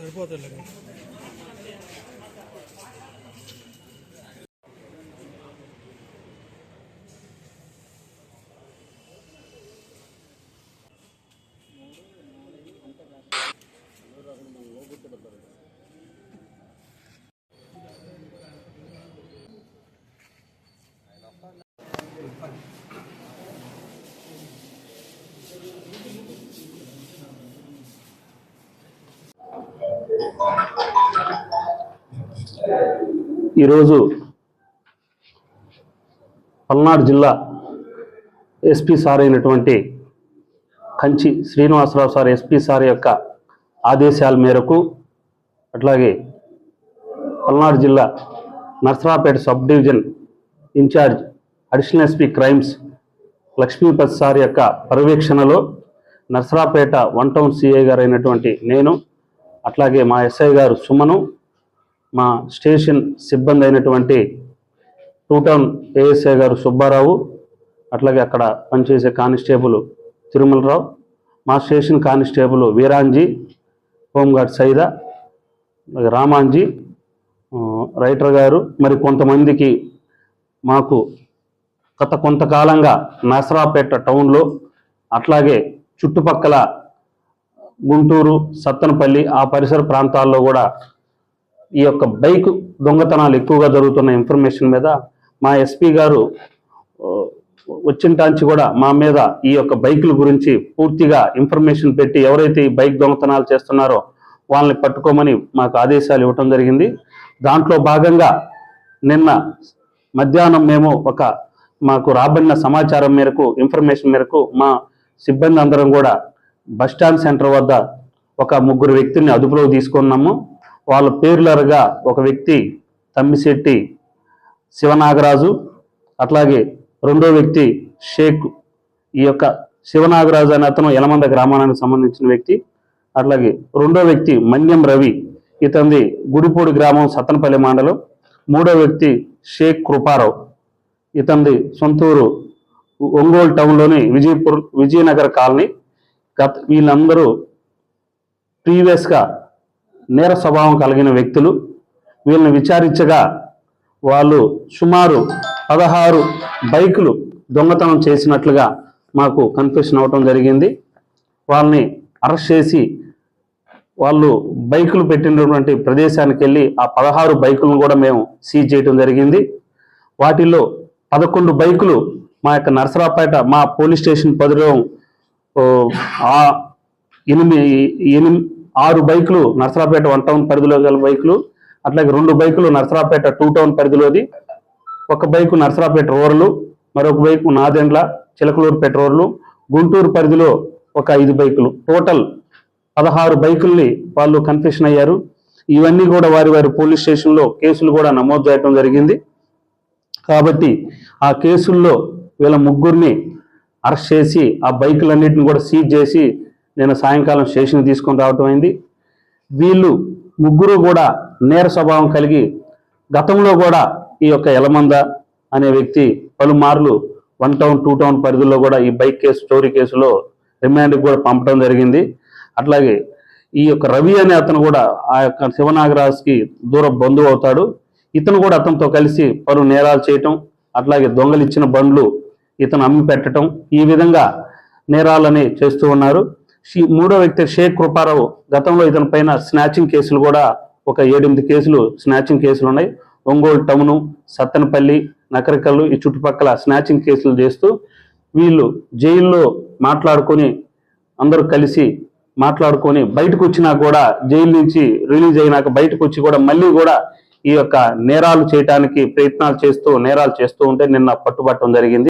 సరిపోతుంది ఈరోజు పల్నాడు జిల్లా ఎస్పీ సార్ అయినటువంటి Kanchi Srinivasarao sir SP sir యొక్క ఆదేశాల మేరకు అట్లాగే పల్నాడు జిల్లా Narsaraopet sub division incharge additional SP crimes Lakshmipathi sir యొక్క పర్యవేక్షణలో నర్సరాపేట వన్ టౌన్ సిఐ గారు అయినటువంటి నేను అట్లాగే మా ఎస్ఐ గారు సుమను మా స్టేషన్ సిబ్బంది అయినటువంటి టూ టౌన్ ఏఎస్ఐ గారు సుబ్బారావు అట్లాగే అక్కడ పనిచేసే కానిస్టేబుల్ తిరుమలరావు మా station constable Veeranji home guard Saida Ramanji writer గారు మరి కొంతమందికి మాకు గత కొంతకాలంగా నసరాపేట టౌన్లో అట్లాగే చుట్టుపక్కల గుంటూరు సత్తనపల్లి ఆ పరిసర ప్రాంతాల్లో కూడా ఈ యొక్క బైక్ దొంగతనాలు ఎక్కువగా జరుగుతున్న ఇన్ఫర్మేషన్ మీద మా ఎస్పీ గారు వచ్చింటాంచి కూడా మా మీద ఈ యొక్క బైకుల గురించి పూర్తిగా ఇన్ఫర్మేషన్ పెట్టి ఎవరైతే ఈ బైక్ దొంగతనాలు చేస్తున్నారో వాళ్ళని పట్టుకోమని మాకు ఆదేశాలు ఇవ్వటం జరిగింది. దాంట్లో భాగంగా నిన్న మధ్యాహ్నం మేము ఒక మాకు రాబడిన సమాచారం మేరకు ఇన్ఫర్మేషన్ మేరకు మా సిబ్బంది అందరం కూడా బస్ స్టాండ్ సెంటర్ వద్ద ఒక ముగ్గురు వ్యక్తిని అదుపులోకి తీసుకున్నాము. వాళ్ళ పేర్లరగా ఒక వ్యక్తి తమ్మిశెట్టి శివనాగరాజు అట్లాగే రెండో వ్యక్తి షేక్. ఈ యొక్క శివనాగరాజు అనే అతను యలమంద గ్రామానికి సంబంధించిన వ్యక్తి. అట్లాగే రెండో వ్యక్తి మన్యం రవి ఇతంది గుడిపూడి గ్రామం సత్తనపల్లి మండలం. మూడో వ్యక్తి షేక్ కృపారావు ఇతంది సొంతూరు ఒంగోలు టౌన్లోని విజయపూర్ విజయనగర్ కాలనీ. గత వీళ్ళందరూ ప్రీవియస్గా నేర స్వభావం కలిగిన వ్యక్తులు. వీళ్ళని విచారించగా వాళ్ళు సుమారు పదహారు బైకులు దొంగతనం చేసినట్లుగా మాకు కన్ఫ్యూషన్ అవ్వటం జరిగింది. వాళ్ళని అరెస్ట్ చేసి వాళ్ళు బైకులు పెట్టినటువంటి ప్రదేశానికి వెళ్ళి ఆ పదహారు బైకులను కూడా మేము సీజ్ చేయడం జరిగింది. వాటిలో పదకొండు బైకులు మా యొక్క నర్సరాపేట మా పోలీస్ స్టేషన్ పరిధిలో ఆ ఎనిమిది ఎనిమిది ఆరు బైకులు నర్సరాపేట వన్ టౌన్ పరిధిలో గల బైకులు అట్లాగే రెండు బైకులు నర్సరాపేట టూ టౌన్ పరిధిలోది. ఒక బైకు నర్సరాపేట రూరల్ మరొక బైకు నాదెండ్ల చిలకలూరుపేట రూరల్ గుంటూరు పరిధిలో ఒక ఐదు బైకులు. టోటల్ పదహారు బైకుల్ని వాళ్ళు కన్ఫ్యూషన్ అయ్యారు. ఇవన్నీ కూడా వారి వారి పోలీస్ స్టేషన్లో కేసులు కూడా నమోదు చేయడం జరిగింది. కాబట్టి ఆ కేసుల్లో వీళ్ళ ముగ్గురిని అరెస్ట్ చేసి ఆ బైకులన్నిటిని కూడా సీజ్ చేసి నేను సాయంకాలం స్టేషన్ తీసుకొని రావటం అయింది. వీళ్ళు ముగ్గురు కూడా నేర స్వభావం కలిగి గతంలో కూడా ఈ యొక్క ఎలమంద అనే వ్యక్తి పలుమార్లు వన్ టౌన్ టూ టౌన్ పరిధిలో కూడా ఈ బైక్ కేసు చోరీ కేసులో రిమాండ్కి కూడా పంపడం జరిగింది. అట్లాగే ఈ యొక్క రవి అనే అతను కూడా ఆ యొక్క శివనాగరాజ్కి దూర బంధువు అవుతాడు. ఇతను కూడా అతనితో కలిసి పలు నేరాలు చేయటం అట్లాగే దొంగలు ఇచ్చిన బండ్లు ఇతను అమ్మి పెట్టడం ఈ విధంగా నేరాలని చేస్తూ ఉన్నారు. మూడో వ్యక్తి షేక్ కృపారావు. గతంలో ఇతని పైన స్నాచింగ్ కేసులు కూడా ఒక ఏడెనిమిది కేసులు స్నాచింగ్ కేసులు ఉన్నాయి. ఒంగోలు టౌను సత్తెనపల్లి నకరికల్లు ఈ చుట్టుపక్కల స్నాచింగ్ కేసులు చేస్తూ వీళ్ళు జైల్లో మాట్లాడుకొని అందరూ కలిసి మాట్లాడుకొని బయటకు వచ్చినా కూడా జైలు నుంచి రిలీజ్ అయినాక బయటకు వచ్చి కూడా మళ్ళీ కూడా ఈ యొక్క నేరాలు చేయడానికి ప్రయత్నాలు చేస్తూ నేరాలు చేస్తూ ఉంటే నిన్న పట్టుబట్టడం జరిగింది.